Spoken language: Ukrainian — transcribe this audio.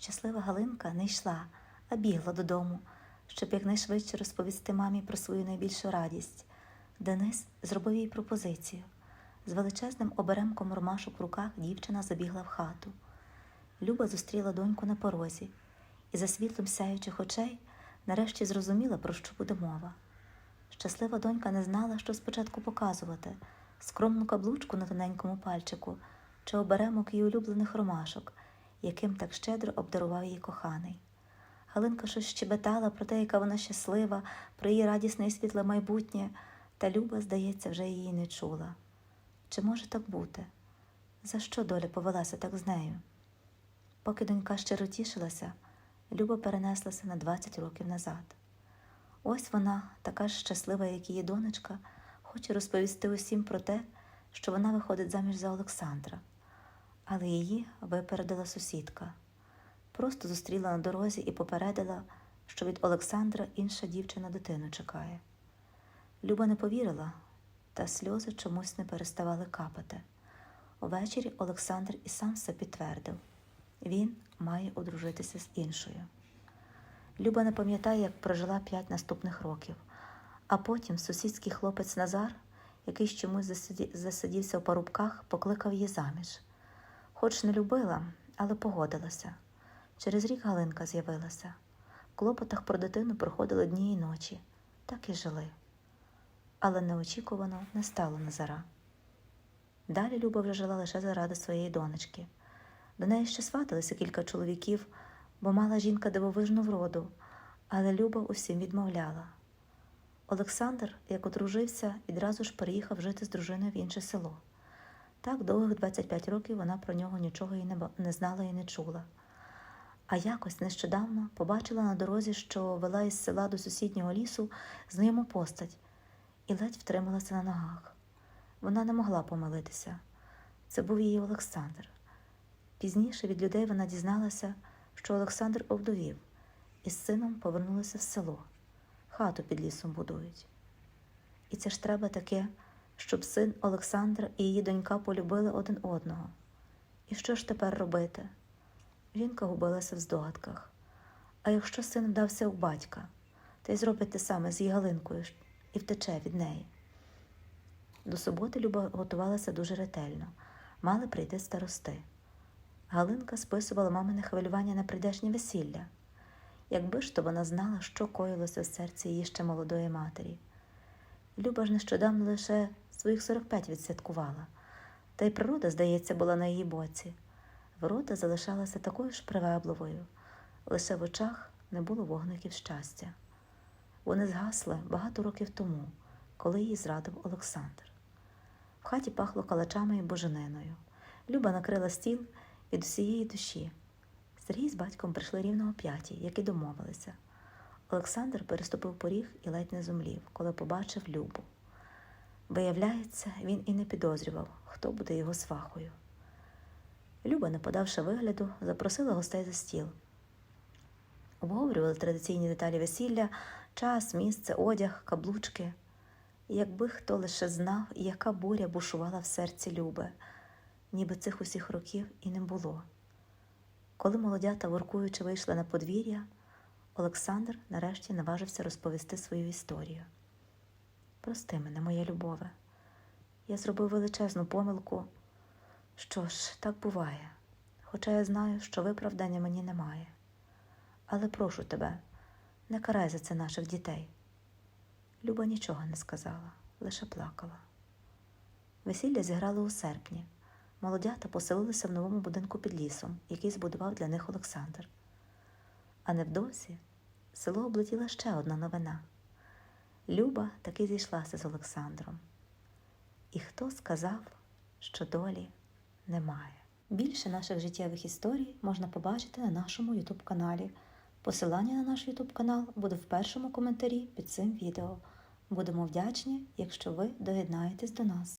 Щаслива Галинка не йшла, а бігла додому, щоб якнайшвидше розповісти мамі про свою найбільшу радість. Денис зробив їй пропозицію. З величезним оберемком ромашок в руках дівчина забігла в хату. Люба зустріла доньку на порозі і за світлом сяючих очей нарешті зрозуміла, про що буде мова. Щаслива донька не знала, що спочатку показувати скромну каблучку на тоненькому пальчику чи оберемок її улюблених ромашок, яким так щедро обдарував її коханий. Галинка щось щебетала про те, яка вона щаслива, про її радісне і світле майбутнє, та Люба, здається, вже її не чула. Чи може так бути? За що доля повелася так з нею? Поки донька щиро тішилася, Люба перенеслася на 20 років назад. Ось вона, така ж щаслива, як її донечка, хоче розповісти усім про те, що вона виходить заміж за Олександра. Але її випередила сусідка. Просто зустріла на дорозі і попередила, що від Олександра інша дівчина дитину чекає. Люба не повірила, та сльози чомусь не переставали капати. Увечері Олександр і сам все підтвердив він має одружитися з іншою. Люба не пам'ятає, як прожила п'ять наступних років, а потім сусідський хлопець Назар, який чомусь засиді- засидівся в парубках, покликав її заміж. Хоч не любила, але погодилася. Через рік Галинка з'явилася. В клопотах про дитину проходили дні і ночі, так і жили. Але неочікувано не стало Назара. Далі Люба вже жила лише заради своєї донечки. До неї ще сваталися кілька чоловіків, бо мала жінка дивовижну вроду, але Люба усім відмовляла. Олександр, як одружився, відразу ж переїхав жити з дружиною в інше село. Так довгих 25 років вона про нього нічого і не, знала і не чула. А якось нещодавно побачила на дорозі, що вела із села до сусіднього лісу знайому постать, і ледь втрималася на ногах. Вона не могла помилитися. Це був її Олександр. Пізніше від людей вона дізналася, що Олександр овдовів і з сином повернулися в село. Хату під лісом будують. І це ж треба таке, щоб син Олександра і її донька полюбили один одного. І що ж тепер робити? Жінка губилася в здогадках. А якщо син вдався у батька, та й зробить те саме з її Галинкою і втече від неї. До суботи Люба готувалася дуже ретельно, мали прийти старости. Галинка списувала мамине хвилювання на прийдешнє весілля. Якби ж то вона знала, що коїлося в серці її ще молодої матері. Люба ж нещодавно лише своїх 45 відсвяткувала, та й природа, здається, була на її боці. Врода залишалася такою ж привабливою, лише в очах не було вогників щастя. Вони згасли багато років тому, коли її зрадив Олександр. В хаті пахло калачами і божениною. Люба накрила стіл від усієї душі. Сергій з батьком прийшли рівно о п'ятій, як і домовилися. Олександр переступив поріг і ледь не зумлів, коли побачив Любу. Виявляється, він і не підозрював, хто буде його свахою. Люба, не подавши вигляду, запросила гостей за стіл. Обговорювали традиційні деталі весілля, час, місце, одяг, каблучки. Якби хто лише знав, яка буря бушувала в серці Люби, ніби цих усіх років і не було. Коли молодята, воркуючи, вийшли на подвір'я, Олександр нарешті наважився розповісти свою історію. Прости мене, моя любове. Я зробив величезну помилку. Що ж, так буває, хоча я знаю, що виправдання мені немає. Але прошу тебе, не карай за це наших дітей. Люба нічого не сказала, лише плакала. Весілля зіграли у серпні. Молодята поселилися в новому будинку під лісом, який збудував для них Олександр. А невдовзі село облетіла ще одна новина. Люба таки зійшлася з Олександром. І хто сказав, що долі немає? Більше наших життєвих історій можна побачити на нашому YouTube каналі. Посилання на наш YouTube канал буде в першому коментарі під цим відео. Будемо вдячні, якщо ви доєднаєтесь до нас.